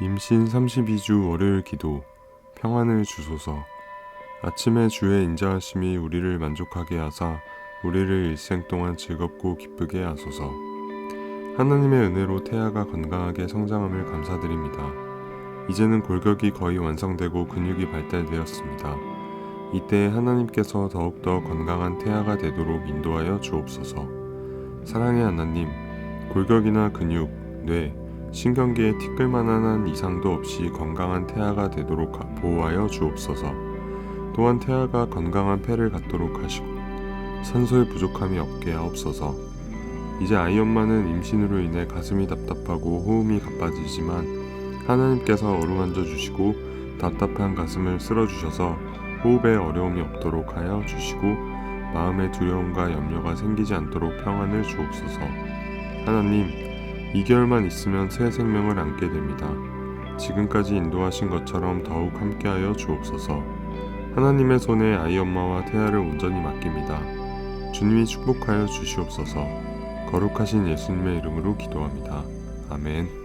임신 32주 월요일 기도 평안을 주소서 아침에 주의 인자하심이 우리를 만족하게 하사 우리를 일생 동안 즐겁고 기쁘게 하소서 하나님의 은혜로 태아가 건강하게 성장함을 감사드립니다. 이제는 골격이 거의 완성되고 근육이 발달되었습니다. 이때 하나님께서 더욱더 건강한 태아가 되도록 인도하여 주옵소서. 사랑의 하나님, 골격이나 근육, 뇌, 신경계에 티끌만한 한 이상도 없이 건강한 태아가 되도록 보호하여 주옵소서. 또한 태아가 건강한 폐를 갖도록 하시고 산소의 부족함이 없게 하옵소서. 이제 아이 엄마는 임신으로 인해 가슴이 답답하고 호흡이 가빠지지만 하나님께서 어루만져 주시고 답답한 가슴을 쓸어 주셔서 호흡에 어려움이 없도록 하여 주시고 마음의 두려움과 염려가 생기지 않도록 평안을 주옵소서. 하나님, 2개월만 있으면 새 생명을 안게 됩니다. 지금까지 인도하신 것처럼 더욱 함께하여 주옵소서. 하나님의 손에 아이 엄마와 태아를 온전히 맡깁니다. 주님이 축복하여 주시옵소서. 거룩하신 예수님의 이름으로 기도합니다. 아멘.